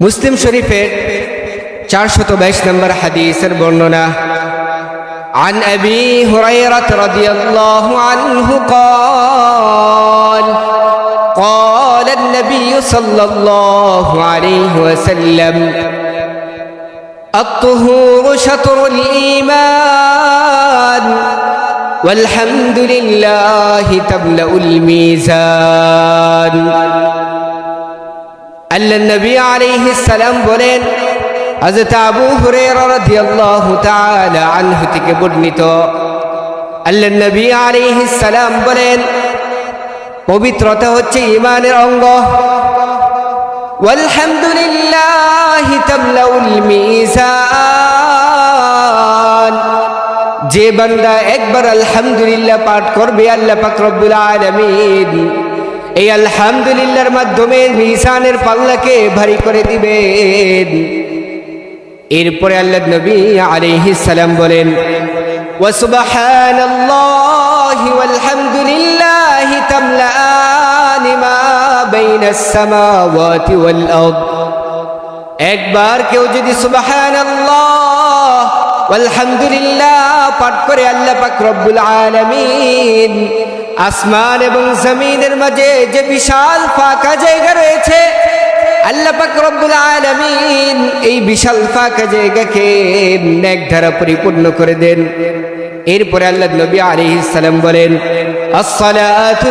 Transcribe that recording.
মুসলিম শরীফের চারশত বাইশ নম্বর হাদিসের বর্ণনা عن أبي هريرة رضي الله عنه قال قال النبي صلى الله عليه وسلم الطهور شطر الإيمان والحمد لله تملأ الميزان আল্লাহ নবী আলাইহিস সালাম বলেন, হযরত আবু হুরায়রা রাদিয়াল্লাহু তাআলা আনহু থেকে বর্ণিত। আল্লাহ নবী আলাইহিস সালাম বলেন, পবিত্রতা হচ্ছে ঈমানের অঙ্গ। ওয়ালহামদুলিল্লাহি তামলাউল মিজান। যে বান্দা একবার আলহামদুলিল্লাহ পাঠ করবে, আল্লাহ পাক রব্বুল আলামিন এই আলহামদুলিল্লাহর মাধ্যমে মিজানের পাল্লাকে ভারী করে দিবেন। এরপরে আল্লাহ নবী আলাইহিস সালাম বলেন, ওয়া সুবহানাল্লাহি ওয়ালহামদুলিল্লাহি তামলাআনি মা বাইনাস সামাওয়াতি ওয়াল আরদ একবার কেউ যদি সুবহানাল্লাহ আলহামদুলিল্লাহ পাঠ করে আল্লাহ পাক রব্বুল আলামিন আসমান এবং জমিনের মাঝে যে বিশাল ফাঁকা জায়গা রয়েছে, আল্লাহ রব্বুল আলামিন এই বিশাল ফাঁকা জায়গাকে নেক ধারা পরিপূর্ণ করে দেন। এরপরে আল্লাহ নবী আলাইহিস সালাম বলেন, আসসালাতু